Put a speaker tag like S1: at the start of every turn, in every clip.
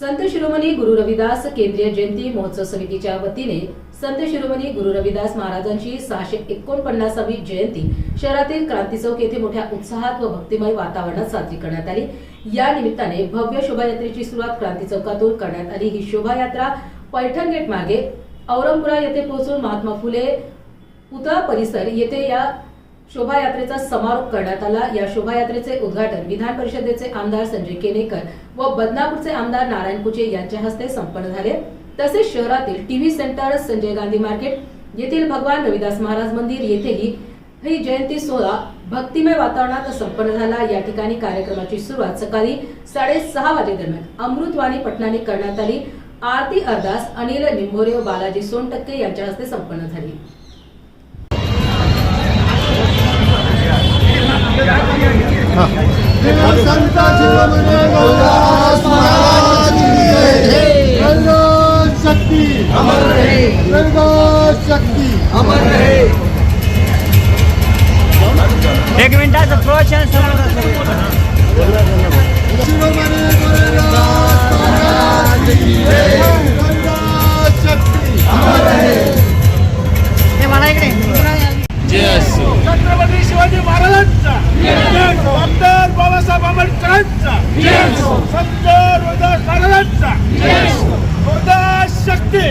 S1: संत शिरोमणी गुरु रविदास केंद्रीय जयंती महोत्सव समितीच्या वतीने संत शिरोमणी गुरु रविदास महाराजांची सहाशे एकोणपन्नासावी जयंती शहरातील क्रांती चौक येथे मोठ्या उत्साहात व भक्तिमय वातावरणात साजरी करण्यात आली. या निमित्ताने भव्य शोभायात्रेची सुरुवात क्रांती चौकातून करण्यात आली. ही शोभायात्रा पैठण गेट मार्गे औरंगपुरा येथे पोहोचून महात्मा फुले पुतळा परिसर येथे या शोभायात्रेचा समारोप करण्यात आला. या शोभायात्रेचे उद्घाटन विधान परिषदेचे आमदार संजय केनेकर व बदनापूरचे आमदार नारायण कुचे यांच्या हस्ते संपन्न झाले. तसेच शहरातील TV centre Sanjay Gandhi market येथील भगवान रविदास महाराज मंदिर येथेही ही जयंती सोहळा भक्तिमय वातावरणात संपन्न झाला. या ठिकाणी कार्यक्रमाची सुरुवात सकाळी साडेसहा वाजे दरम्यान अमृतवाणी पटनाने करण्यात आली. आरती अरदास अनिल निंभोरे व बालाजी सोनटक्के यांच्या हस्ते संपन्न झाली.
S2: शक्ती अमर रहे शक्ती अमर रहे
S3: एक मिनिटाचं प्रवचन
S2: शिरोमणी शक्ती अमर रहे
S3: हे मला इकडे.
S4: छत्रपती शिवाजी महाराजांचा. डॉक्टर बाबासाहेब आंबेडकरांचा. संत रोहिदास महाराजांचा रोहिदास शक्ती.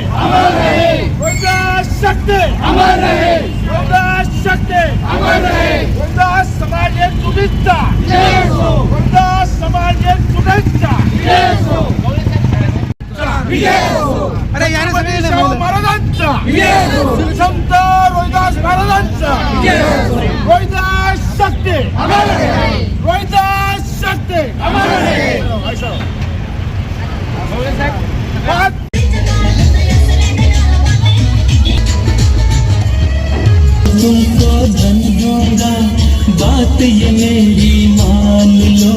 S4: रोहिदास शक्ती. रोहिदास शक्ती. रोहिदास समाज एक रोहिदास समाज एक जुटायचा
S3: अरे यार
S4: छत्रपती शाहू महाराजांचा. संत रोहिदास महाराजांचा. रोहिदास शक्ती. रोहिदास शक्ती. बात
S5: तुमको धन दूंगा बात ये मेरी मान लो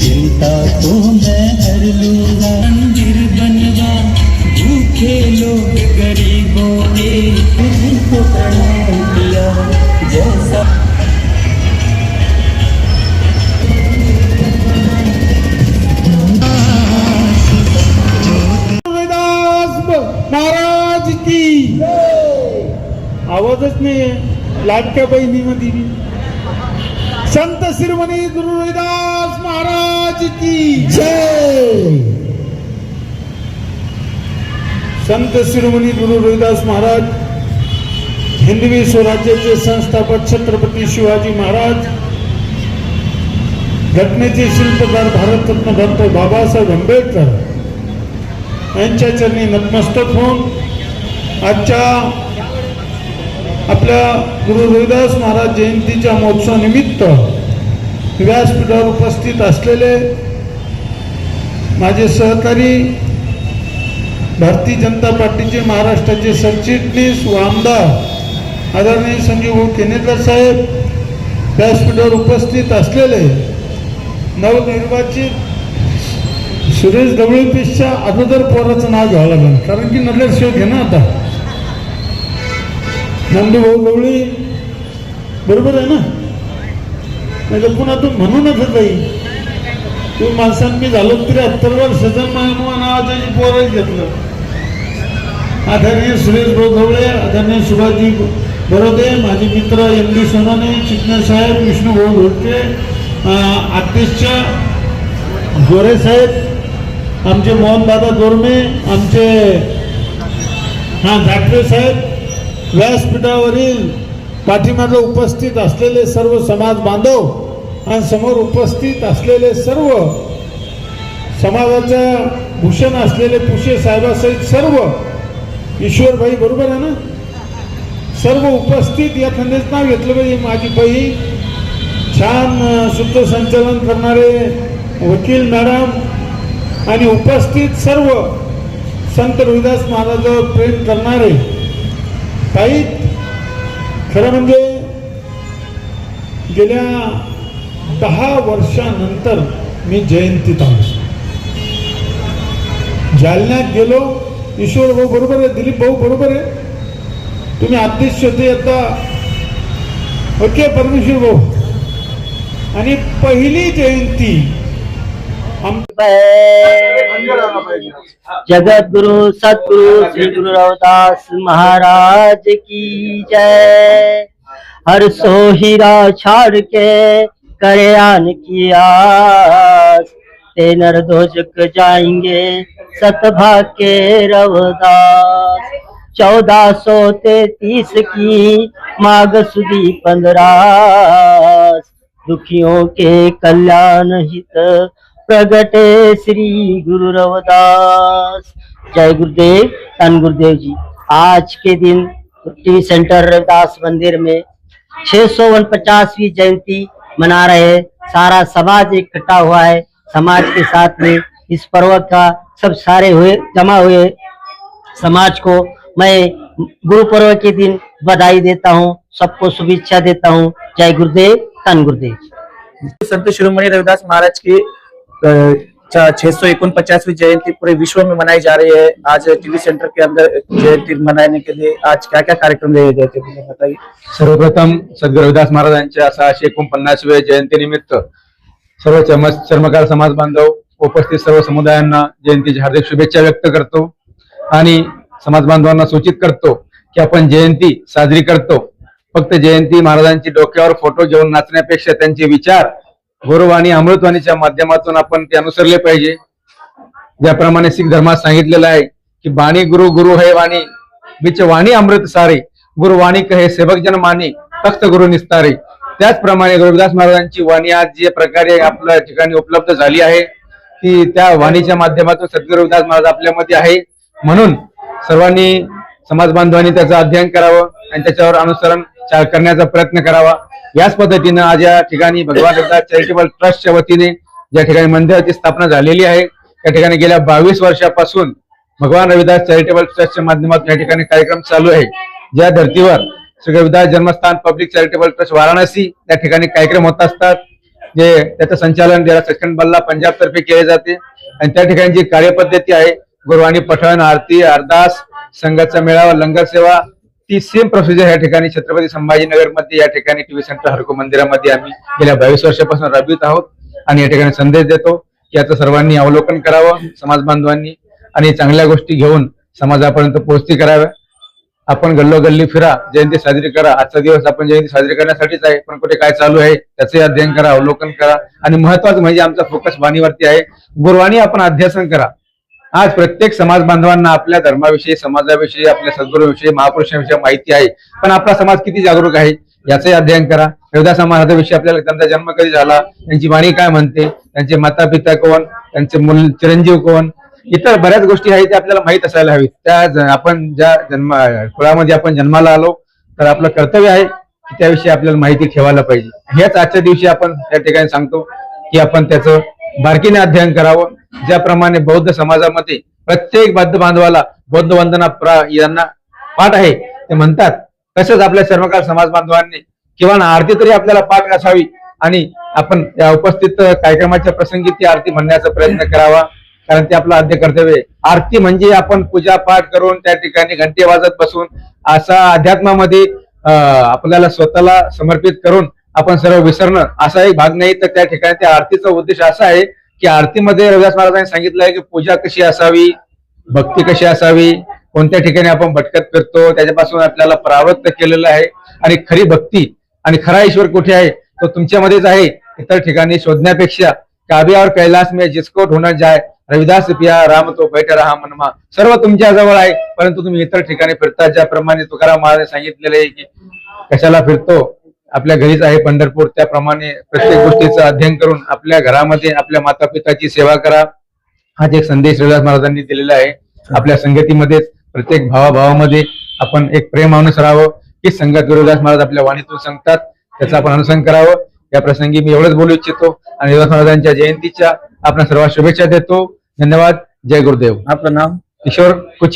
S5: चिंता को मैं हर लूंगा
S4: आवाजच नाही लाडक्या बहिणीमध्ये संत शिरोमणी गुरु रविदास महाराज की
S2: जय.
S4: संत शिरोमणी गुरु रविदास महाराज हिंदवी स्वराज्याचे संस्थापक छत्रपती शिवाजी महाराज घटनेचे शिल्पकार भारतरत्न डॉक्टर बाबासाहेब आंबेडकर यांच्या चरणी नतमस्तक होऊन आजच्या आपल्या गुरु रविदास महाराज जयंतीच्या महोत्सवानिमित्त व्यासपीठावर उपस्थित असलेले माझे सहकारी भारतीय जनता पार्टीचे महाराष्ट्राचे सरचिटणीस व आमदार आदरणीय संजीव भाऊ केनेकर साहेब व्यासपीठावर उपस्थित असलेले नवनिर्वाचित सुरेश ढवळीपेक्षा अगोदर पोराचं नाव घ्यावं लागेल. कारण की नगरसेवक आहे ना आता. नंदूभाऊ गवळी बरोबर आहे ना? नाही तर पुन्हा तू म्हणूनच ताई तू माणसांनी झालो त्र्याहत्तर सजन मानवा नावाचं पोरं घेतलं. आदरणीय सुरेश भाऊ गवळे आदरणीय सुभाजी बरोदे माझे मित्र एम डी सोनाने चिकणे साहेब विष्णूभाऊ धोडके आतिशच्या गोरे साहेब आमचे मोहनदादा दोरमे आमचे हां झाटवे साहेब व्यासपीठावरील पाठीमागे उपस्थित असलेले सर्व समाज बांधव आणि समोर उपस्थित असलेले सर्व समाजाचं भूषण असलेले पुशे साहेबासहित सर्व ईश्वरभाई बरोबर आहे ना? सर्व उपस्थित या खंडेच नाव घेतलं पाहिजे माझी बहीण छान अं, सूत्रसंचालन करणारे वकील मॅडम आणि उपस्थित सर्व संत रविदास महाराजावर प्रेम करणारे काही खरं म्हणजे गेल्या दहा वर्षानंतर मी जयंतीत आलो. जालन्यात गेलो ईश्वर भाऊ बरोबर आहे दिलीप भाऊ बरोबर आहे. तुम्ही अध्यक्ष होते आता ओके परमेश्वर भाऊ. आणि पहिली जयंती जगद्गुरु
S5: जगत गुरु सतगुरु श्री गुरु रविदास महाराज की जय। हर सो हीरा छाड़ के करे आन की आस। ते नर जाएंगे सतभा के रवदास। चौदह सौ तैतीस की माघ सुदी पंद्रह दुखियों के कल्याण हित प्रगटे श्री गुरु रविदास। जय गुरुदेव धन गुरुदेव जी। आज के दिन टी सेंटर रविदास मंदिर में छह सौ उनपचासवीं जयंती मना रहे। सारा समाज इकट्ठा हुआ है। समाज के साथ में इस पर्व का सब सारे हुए, जमा हुए समाज को मैं गुरु पर्व के दिन बधाई देता हूँ, सबको शुभेच्छा देता हूँ। जय गुरुदेव धन गुरुदेव
S6: संत शिरोमणि रविदास महाराज की छह सौ पचासवीं जयंती पूरे विश्व में मनाई जा रही है। आज टीवी सेंटर के अंदर जयंती मनाने के लिए आज क्या क्या कार्यक्रम दिए गए थे बताइए।
S7: सर्वप्रथम सद्गुरू रविदास महाराजांच्या सहाशे एकोणपन्नासव्या जयंतीनिमित्त सर्व चर्म चर्मकार समाज बांधव उपस्थित सर्व समुदायांना जयंतीची हार्दिक शुभेच्छा व्यक्त करतो आणि समाज बांधवांना सूचित करतो की आपण जयंती साजरी करतो. फक्त जयंती महाराजांची डोक्यावर फोटो घेऊन नाचण्यापेक्षा त्यांचे विचार गुरुवाणी अमृतवाणीच्या माध्यमातून आपण ते अनुसरले पाहिजे. ज्याप्रमाणे शीख धर्मात सांगितलेलं आहे की बाणी गुरु गुरु हे वाणी बिच वाणी अमृत सारे गुरुवाणी कहे सेवक जन माने तख्त गुरु निस्तारे. त्याचप्रमाणे रविदास महाराजांची वाणी आज जे प्रकारे आपल्या ठिकाणी उपलब्ध झाली आहे ती त्या वाणीच्या माध्यमातून सद्गुरू रविदास महाराज आपल्यामध्ये आहे. म्हणून सर्वांनी समाज बांधवांनी त्याचं अध्ययन करावं आणि त्याच्यावर अनुसरण करण्याचा प्रयत्न करावा. याच पद्धतीनं आज या ठिकाणी भगवान चॅरिटेबल ट्रस्टच्या वतीने ज्या ठिकाणी मंदिराची स्थापना झालेली आहे त्या ठिकाणी गेल्या बावीस वर्षापासून भगवान रविदास चॅरिटेबल ट्रस्टच्या माध्यमातून या ठिकाणी कार्यक्रम चालू आहे. ज्या धर्तीवर श्री रविदास जन्मस्थान पब्लिक चॅरिटेबल ट्रस्ट वाराणसी त्या ठिकाणी कार्यक्रम होत असतात. जे त्याचं संचालन ज्याला सचखंड बल्ला पंजाब तर्फे केले जाते. आणि त्या ठिकाणी जी कार्यपद्धती आहे गुरुवाणी पठण आरती अरदास संघाचा मेळावा लंगर सेवा ती सेम प्रोसिजर या ठिकाणी छत्रपती संभाजीनगरमध्ये या ठिकाणी टीव्ही सेंटर हरको मंदिरामध्ये आम्ही गेल्या बावीस वर्षापासून राबवित आहोत आणि या ठिकाणी संदेश देतो. याचं सर्वांनी अवलोकन करावं समाज बांधवांनी आणि चांगल्या गोष्टी घेऊन समाजापर्यंत पोहोचती कराव्या. आपण गल्लोगल्ली फिरा जयंती साजरी करा आजचा दिवस आपण जयंती साजरी करण्यासाठीच आहे पण कुठे काय चालू आहे त्याचे अध्ययन करा अवलोकन करा. आणि महत्वाचं म्हणजे आमचा फोकस वाणीवरती आहे. गुरुवाणी आपण अध्यासन करा. आज प्रत्येक समाज बांधवांना आपल्या धर्माविषयी समाजाविषयी आपल्या सद्गुरूविषयी महापुरुषांविषयी माहिती आहे. पण आपला समाज किती जागरूक आहे याचंही अध्ययन करा. रविदास समाजाविषयी आपल्याला त्यांचा जन्म कधी झाला त्यांची वाणी काय म्हणते त्यांचे माता पिता कोण त्यांचे मुल चिरंजीव कोण? इतर बऱ्याच गोष्टी आहेत त्या आपल्याला माहीत असायला हवीत. त्या आपण ज्या जन्म कुळामध्ये आपण जन्माला आलो तर आपलं कर्तव्य आहे की त्याविषयी आपल्याला माहिती ठेवायला पाहिजे. हेच आजच्या दिवशी आपण त्या ठिकाणी सांगतो की आपण त्याचं बारकीने अध्ययन करावं. ज्याप्रमाणे बौद्ध समाजामध्ये प्रत्येक बौद्ध बांधवाला बौद्ध वंदना प्रा यांना पाठ आहे. ते म्हणतात तसंच आपल्या सर्वकाळ समाज बांधवांनी किंवा आरती तरी आपल्याला पाठ असावी आणि आपण या उपस्थित कार्यक्रमाच्या प्रसंगी ती आरती म्हणण्याचा प्रयत्न करावा. कारण ते आपलं आद्य कर्तव्य आहे. आरती म्हणजे आपण पूजा पाठ करून त्या ठिकाणी घंटे वाजत बसून असा अध्यात्मामध्ये आपल्याला स्वतःला समर्पित करून आपण सर्व विसरणं असा एक भाग नाही तर त्या ठिकाणी त्या आरतीचा उद्देश असा आहे की आरतीमध्ये रविदास महाराजांनी सांगितलं आहे की पूजा कशी असावी भक्ती कशी असावी कोणत्या ठिकाणी आपण भटकत फिरतो त्याच्यापासून आपल्याला परावृत्त केलेलं आहे. आणि खरी भक्ती आणि खरा ईश्वर कुठे आहे तो तुमच्यामध्येच आहे. इतर ठिकाणी शोधण्यापेक्षा काव्या और कैलास में जिसको होणार जाय रविदास पिया राम तो बैठ रहा मनमा. सर्व तुमच्या जवळ आहे परंतु तुम्ही इतर ठिकाणी फिरता. ज्याप्रमाणे तुकाराम महाराज सांगितलेलं आहे की कशाला फिरतो? आपल्या घरीच आहे पंढरपूर त्याप्रमाणे प्रत्येक गोष्टीचं अध्ययन करून आपल्या घरामध्ये आपल्या माता पिताची सेवा करा. हाच एक संदेश रविदास महाराजांनी दिलेला आहे. आपल्या संगतीमध्ये प्रत्येक भावाभावामध्ये आपण एक प्रेम अनुसरावं ही संगत गुरुदास महाराज आपल्या वाणीतून सांगतात. त्याचं आपण अनुसरण करावं. या प्रसंगी मी एवढंच बोलू इच्छितो आणि रविदास महाराजांच्या जयंतीच्या आपण सर्वात शुभेच्छा देतो. धन्यवाद. जय गुरुदेव.
S6: आपलं नाव
S7: किशोर कुची